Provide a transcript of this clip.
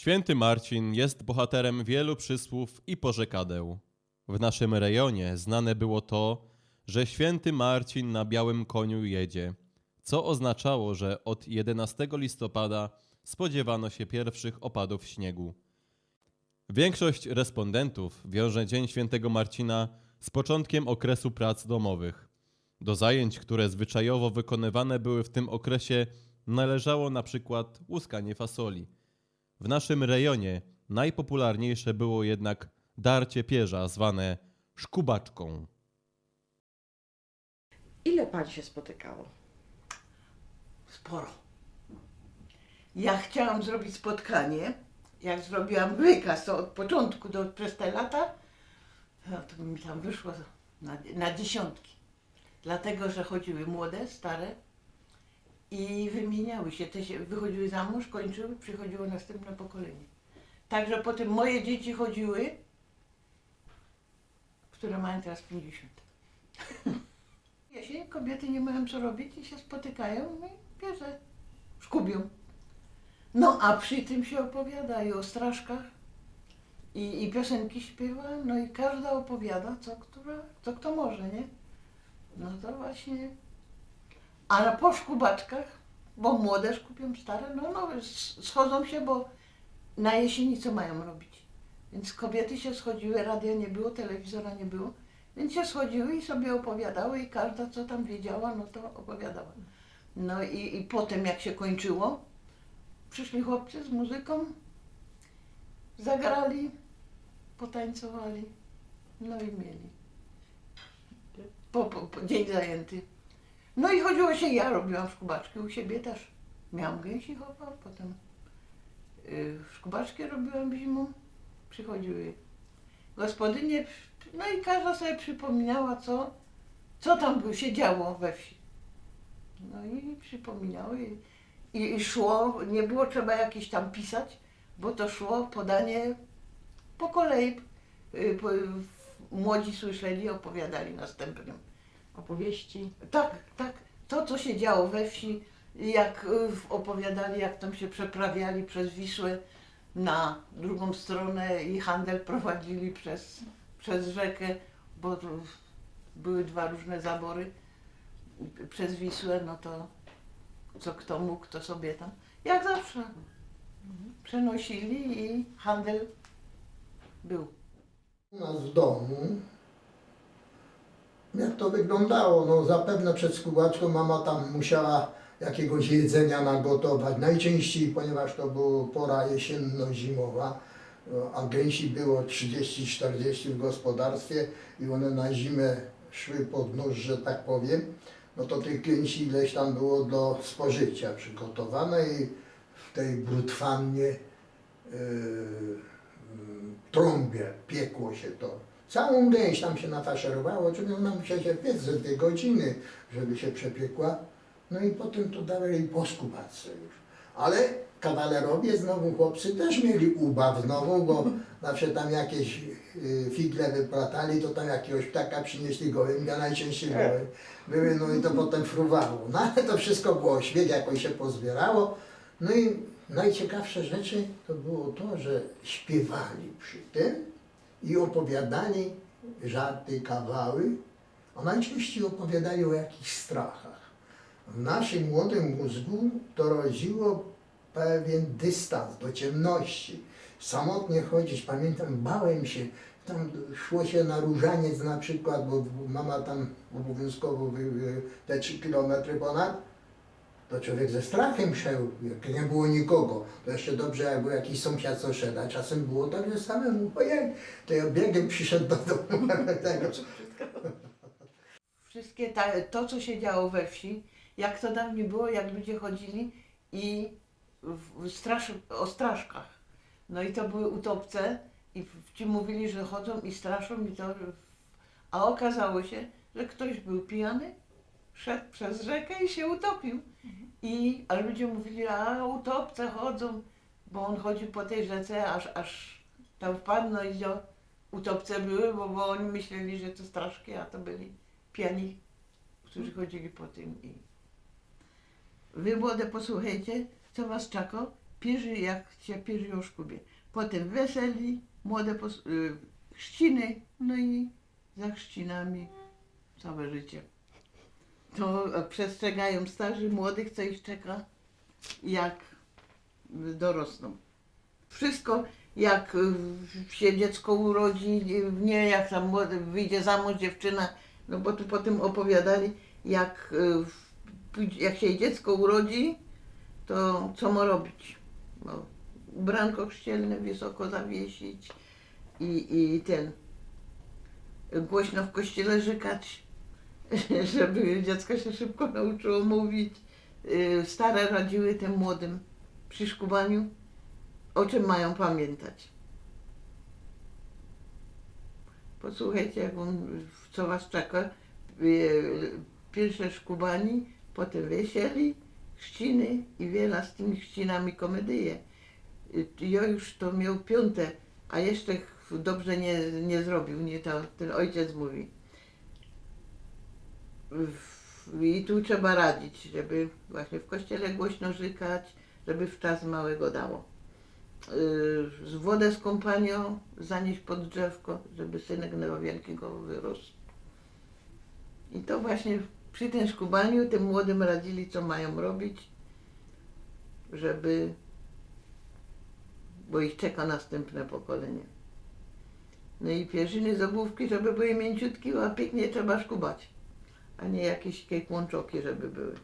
Święty Marcin jest bohaterem wielu przysłów i porzekadeł. W naszym rejonie znane było to, że święty Marcin na białym koniu jedzie, co oznaczało, że od 11 listopada spodziewano się pierwszych opadów śniegu. Większość respondentów wiąże Dzień Świętego Marcina z początkiem okresu prac domowych. Do zajęć, które zwyczajowo wykonywane były w tym okresie, należało na przykład łuskanie fasoli. W naszym rejonie najpopularniejsze było jednak darcie pierza, zwane szkubaczką. Ile pań się spotykało? Sporo. Ja chciałam zrobić spotkanie, jak zrobiłam wykaz to od początku do, przez te lata, no to mi tam wyszło na, na dziesiątki. Dlatego, że chodziły młode, stare i wymieniały się. Te się wychodziły za mąż, kończyły, przychodziło następne pokolenie. Także potem moje dzieci chodziły, które mają teraz 50. Jesień kobiety nie mają co robić i się spotykają i bierze, szkubią. No a przy tym się opowiada i o straszkach i, i piosenki śpiewa, no i każda opowiada, co, która, co kto może, nie? No to właśnie. Ale po szkubaczkach, bo młode szkupią stare, no, no schodzą się, bo na jesieni co mają robić? Więc kobiety się schodziły, radia nie było, telewizora nie było, więc się schodziły i sobie opowiadały i każda co tam wiedziała, no to opowiadała. No i, i potem jak się kończyło, przyszli chłopcy z muzyką, zagrali, potańcowali, no i mieli. Po, po, po dzień zajęty. No i chodziło się, ja robiłam szkubaczki u siebie też. Miałam gęsi chował, potem y, szkubaczki robiłam zimą, przychodziły gospodynie, no i każda sobie przypominała, co, co tam się działo we wsi. No i przypominały i, i, szło, nie było trzeba jakieś tam pisać, bo to szło podanie po kolei. Y, po, młodzi słyszeli, opowiadali następnym. Opowieści? Tak, tak. To, co się działo we wsi, jak y, opowiadali, jak tam się przeprawiali przez Wisłę na drugą stronę i handel prowadzili przez, przez rzekę, bo tu były dwa różne zabory przez Wisłę, no to co kto mógł, to sobie tam, jak zawsze, przenosili i handel był. U nas w domu, jak to wyglądało? No zapewne przed skubłaczką mama tam musiała jakiegoś jedzenia nagotować. Najczęściej, ponieważ to była pora jesienno-zimowa, no, a gęsi było 30-40 w gospodarstwie i one na zimę szły pod nóż, że tak powiem, no to tych gęsi ileś tam było do spożycia przygotowane i w tej brutwannie yy, trąbie piekło się to. Całą gęś tam się nafaszerowało, czyli ona musiała się piec ze dwie godziny, żeby się przepiekła. No i potem to dawali po skubacce już. Ale kawalerowie znowu chłopcy też mieli ubaw znowu, bo zawsze tam jakieś y, figle wyplatali, to tam jakiegoś ptaka przynieśli gołębia, najczęściej gołębie były, no i to potem fruwało. No ale to wszystko było, śmiech jakoś się pozbierało. No i najciekawsze rzeczy to było to, że śpiewali przy tym i opowiadali żarty, kawały, a najczęściej opowiadali o jakichś strachach. W naszym młodym mózgu to rodziło pewien dystans do ciemności. Samotnie chodzić, pamiętam, bałem się, tam szło się na różaniec na przykład, bo mama tam obowiązkowo te 3 kilometry ponad, to człowiek ze strachem szedł, jak nie było nikogo. To jeszcze dobrze, jak był jakiś sąsiad, co szedł, a czasem było tak, że samemu, ojej, to ja biegiem przyszedł do domu. tego. wszystkie ta, to, co się działo we wsi, jak to dawniej było, jak ludzie chodzili i w, w straż, o straszkach. No i to były utopce i w- ci mówili, że chodzą i straszą i to, a okazało się, że ktoś był pijany, szedł przez rzekę i się utopił. I, a ludzie mówili, a utopce chodzą, bo on chodził po tej rzece, aż, aż tam wpadł, no i to utopce były, bo, bo oni myśleli, że to straszki, a to byli pijani, którzy chodzili po tym i wy młode posłuchajcie, co was czako pierzy, jak się pierzy o szkubie. Potem weseli, młode pos- y, chrzciny, no i za chrzcinami całe życie. To e, przestrzegają starzy, młodych, co ich czeka, jak dorosną. Wszystko, jak y, się dziecko urodzi, nie jak tam młody, wyjdzie za mąż dziewczyna, no bo tu potem opowiadali, jak, pójdzie- jak się dziecko urodzi, to co ma robić? No, ubranko chrzcielne wysoko zawiesić i, i ten głośno w kościele żykać, żeby dziecko się szybko nauczyło mówić. Y, Stare radziły tym młodym przy szkubaniu, o czym mają pamiętać. Posłuchajcie, jak on, co was czeka. Y, Pierwsze szkubani, potem wesieli, chrzciny i wiele z tymi chrzcinami komedyje. Y, Ja już to miał piąte, a jeszcze dobrze nie, nie zrobił, nie to, ten ojciec mówi. I tu trzeba radzić, żeby właśnie w kościele głośno żykać, żeby w czas małego dało. Yy, z wodę z kompanią zanieść pod drzewko, żeby synek wielkiego wyrósł. I to właśnie przy tym szkubaniu tym młodym radzili, co mają robić, żeby, bo ich czeka następne pokolenie. No i pierzyny z obłówki, żeby były mięciutkie, a pięknie trzeba szkubać, a nie jakieś kejkłączoki, żeby były.